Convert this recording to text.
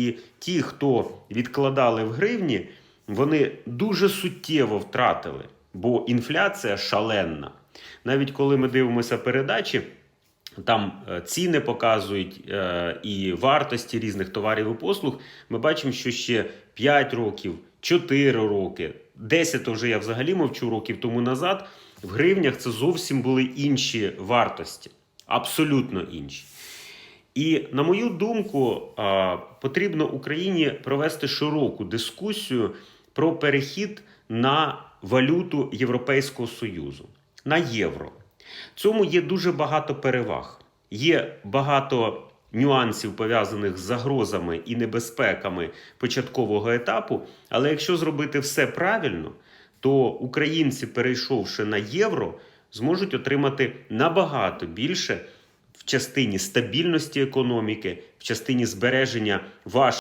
І ті, хто відкладали в гривні, вони дуже суттєво втратили, бо інфляція шаленна. Навіть коли ми дивимося передачі, там е, ціни показують е, і вартості різних товарів і послуг. Ми бачимо, що ще 5 років, 4 роки, 10 то вже я взагалі мовчу років тому назад. В гривнях це зовсім були інші вартості, абсолютно інші. І на мою думку, потрібно Україні провести широку дискусію про перехід на валюту Європейського Союзу, на євро. Цьому є дуже багато переваг. Є багато нюансів пов'язаних з загрозами і небезпеками початкового етапу. Але якщо зробити все правильно, то українці, перейшовши на євро, зможуть отримати набагато більше в частині стабільності економіки, в частині збереження ваших.